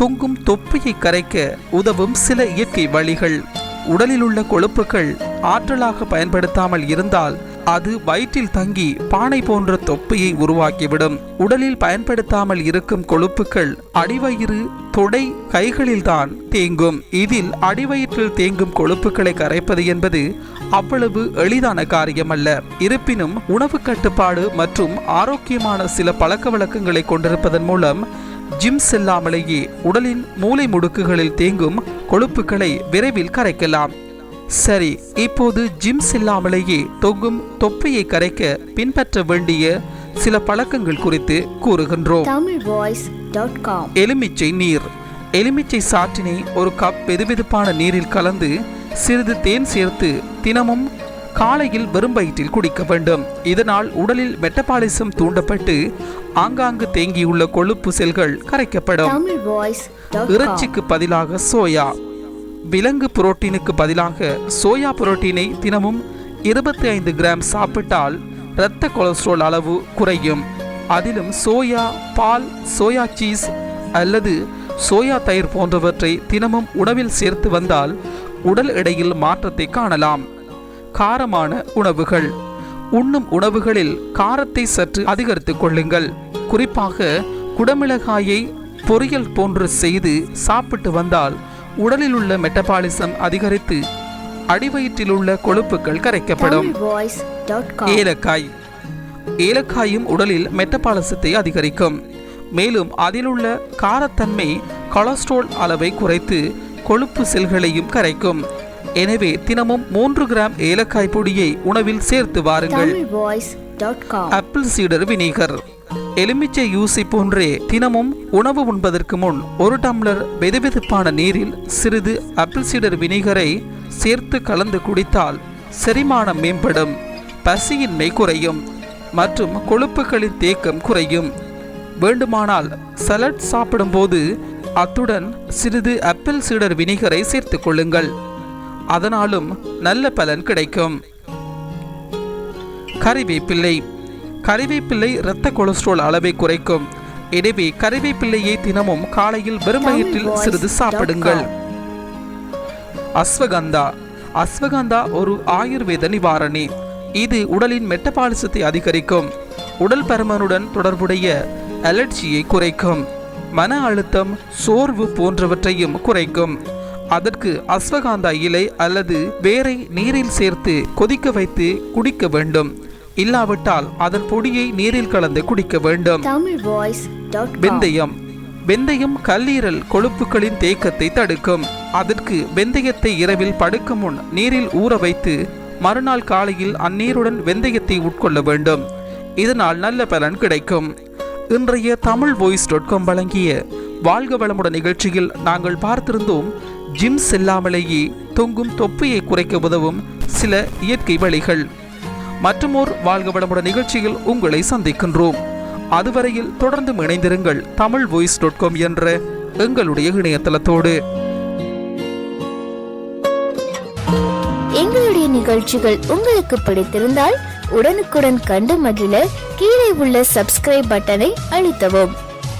தொங்கும் தொப்பியை கரைக்க உதவும் சில இயற்கை வழிகள். உடலில் உள்ள கொழுப்புகள் ஆற்றலாக பயன்படுத்தாமல் இருந்தால் அது வயிற்றில் தங்கி பானை போன்ற தொப்பையை உருவாக்கிவிடும். உடலில் பயன்படுத்தாமல் இருக்கும் கொழுப்புகள் அடிவயிறு தொடை கைகளில்தான் தேங்கும். இதில் அடிவயிற்றில் தேங்கும் கொழுப்புகளை கரைப்பது என்பது அவ்வளவு எளிதான காரியமல்ல. இருப்பினும் உணவு கட்டுப்பாடு மற்றும் ஆரோக்கியமான சில பழக்க வழக்கங்களை கொண்டிருப்பதன் மூலம் ஜிம் செல்லாமலேயே உடலின் மூளை முடுக்குகளில் தேங்கும் கொழுப்புகளை விரைவில் கரைக்கலாம். சரி இப்போது ஜிம் செல்லாமலேயே தொங்கும் தொப்பையை கரைக்க பின்பற்ற வேண்டிய சில பழக்கங்கள் குறித்து கூறுகின்றோம். எலுமிச்சை நீர். எலுமிச்சை சாற்றினை ஒரு கப் வெதுவெதுப்பான நீரில் கலந்து சிறிது தேன் சேர்த்து தினமும் காலையில் வெறும் வயிற்றில் குடிக்க வேண்டும். இதனால் உடலில் மெட்டபாலிசம் தூண்டப்பட்டு ஆங்காங்கு தேங்கியுள்ள கொழுப்பு செல்கள் கரைக்கப்படும். இறைச்சிக்கு பதிலாக சோயா. விலங்கு புரோட்டீனுக்கு பதிலாக சோயா புரோட்டீனை தினமும் இருபத்தி ஐந்து கிராம் சாப்பிட்டால் இரத்த கொலஸ்ட்ரால் அளவு குறையும். அதிலும் சோயா பால் சோயா சீஸ் அல்லது சோயா தயிர் போன்றவற்றை தினமும் உணவில் சேர்த்து வந்தால் உடல் எடையில் மாற்றத்தை காணலாம். காரமான உணவுகள். உண்ணும் உணவுகளில் காரத்தை சற்று அதிகரித்துக் கொள்ளுங்கள். குறிப்பாக குடமிளகாயை பொரியல் போன்று செய்து சாப்பிட்டு வந்தால் உடலில் உள்ள மெட்டபாலிசம் அதிகரித்து அடிவயிற்றில் உள்ள கொழுப்புகள் கரைக்கப்படும். ஏலக்காய். ஏலக்காயும் உடலில் மெட்டபாலிசத்தை அதிகரிக்கும். மேலும் அதிலுள்ள காரத்தன்மை கொலஸ்ட்ரால் அளவை குறைத்து கொழுப்பு செல்களையும் கரைக்கும். எனவே தினமும் மூன்று கிராம் ஏலக்காய் பொடியை உணவில் சேர்த்து வாருங்கள். ஆப்பிள் சீடர் வினிகர் எலுமிச்சை யூசி போன்றே தினமும் உணவு உண்பதற்கு முன் ஒரு டம்ளர் வெதுவெதுப்பான நீரில் சிறிது ஆப்பிள் சீடர் வினிகரை சேர்த்து கலந்து குடித்தால் செரிமானம் மேம்படும். பசியின்மை குறையும். மற்றும் கொழுப்புகளின் தேக்கம் குறையும். வேண்டுமானால் சலட் சாப்பிடும்போது அத்துடன் சிறிது ஆப்பிள் சீடர் வினிகரை சேர்த்துக் கொள்ளுங்கள். அதனாலும் நல்ல பலன் கிடைக்கும். கறிவேப்பிள்ளை கறிவேப்பிள்ளை இரத்த கொலஸ்ட்ரால் அளவை குறைக்கும். எனவே கறிவேப்பிள்ளையை தினமும் காலையில் வெறும் வயிற்றில் சிறிது சாப்பிடுங்கள். அஸ்வகந்தா. அஸ்வகந்தா ஒரு ஆயுர்வேத நிவாரணி. இது உடலின் மெட்டபாலிசத்தை அதிகரிக்கும். உடல் பருமனுடன் தொடர்புடைய அலர்ஜியை குறைக்கும். மன அழுத்தம் சோர்வு போன்றவற்றையும் குறைக்கும். அதற்கு அஸ்வகாந்தா இலை அல்லது வேரை நீரில் சேர்த்து கொதிக்க வைத்து குடிக்க வேண்டும். இல்லாவிட்டால் அதன் பொடியை நீரில் கலந்து குடிக்க வேண்டும். வெந்தயம். வெந்தயம் கல்லீரல் கொழுப்புகளின் தேக்கத்தை தடுக்கும். அதற்கு வெந்தயத்தை இரவில் படுக்கும் முன் நீரில் ஊற வைத்து மறுநாள் காலையில் அந்நீருடன் வெந்தயத்தை உட்கொள்ள வேண்டும். இதனால் நல்ல பலன் கிடைக்கும். இன்றைய தமிழ் வாய்ஸ் டாட் காம் வழங்கிய வாழ்க வளமுடன் நிகழ்ச்சியில் நாங்கள் பார்த்திருந்தோம் ஜிம்ஸ் செல்லாமலேயே தொங்கும் தொப்பையை குறைக்க உதவும் சில இயற்கை வழிகள். மற்றுமோர் வாழ்க வளமுடன் நிகழ்ச்சியில் உங்களை சந்திக்கின்றோம். அதுவரையில் தொடர்ந்து இணைந்திருங்கள் தமிழ் வாய்ஸ் டாட் காம் என்ற எங்களுடைய இணையதளத்தோடு. எங்களுடைய நிகழ்ச்சிகள் உங்களுக்கு பிடித்திருந்தால் உடனுக்குடன் கண்டு மகிழ கீழே உள்ள சப்ஸ்கிரைப் பட்டனை அழுத்தவும்.